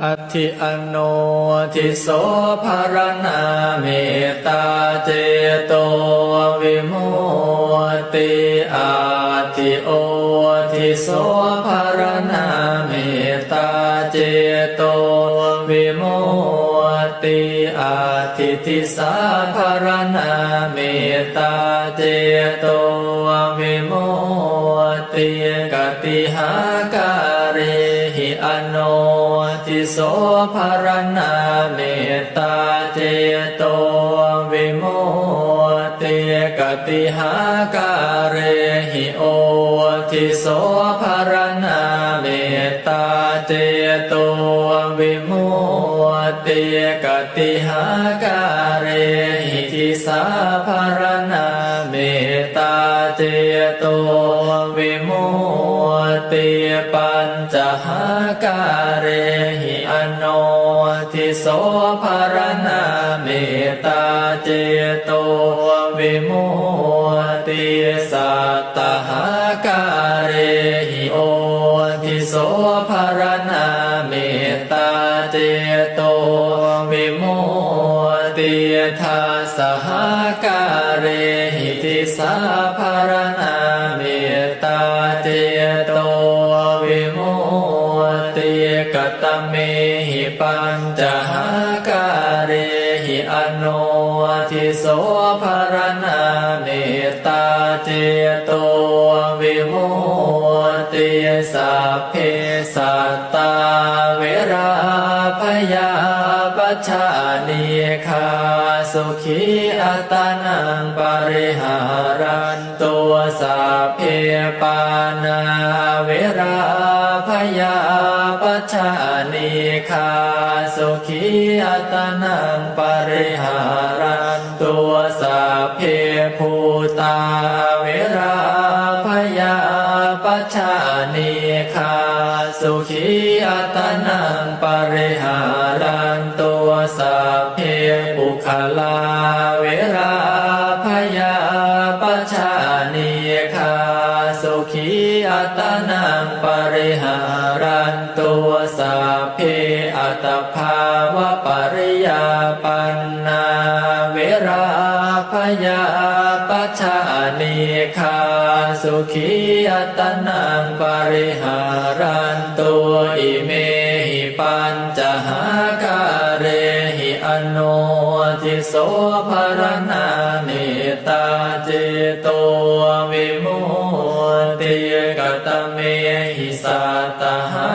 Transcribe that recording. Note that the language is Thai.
อัติอโนทิโสภารณาเมตาเจโตวิโมติอาทิโอทิโสภารณาเมตาเจโตวิโมติอาทิทิสาภารณาเมตาเจโตวิโมตติกติหาการิหิอโน ทิโสภรณาเมตตาเจโตวิโมติกติหาการเรหิโอทิโสภรณาเมตตาเจโตวิโมติกติหาการเรหิทิสาภรณาเมตตาเจโต ตติปัญจหาการเรหิอโนทิโสภารณาเมตตาเจโตวิโมติสัตตหาการเรหิโอทิโสภารณาเมตตาเจโตวิโมติทัสหาการเรหิทิสาภารณา ตเมหิปัญจหาการเรหิอโนทิโสภรณาเมตาเจโตวิมุติสัพเพสัตตาเวราพยาปัชานีคาสุขีอัตานังปริหารันตัวสัพเพปานา ปัชฌานีคาสุขีอัตนังปริหารันตัวสัพเพภูตาเวราพยาปัชฌานีคาสุขีอัตนังปริหารันตัวสัพเพปุคลาเวราพยาปัชฌานีคาสุขีอัตนังปริหา ตภาวะปริยาปันนาเวราพยาปัชานีคาสุขีอัตนังปริหารันตัวอิเมหิปัญจหาการเรหิอโนทิโสภรณาเมตาเจโตวิมุตติกตเมหิสัตหา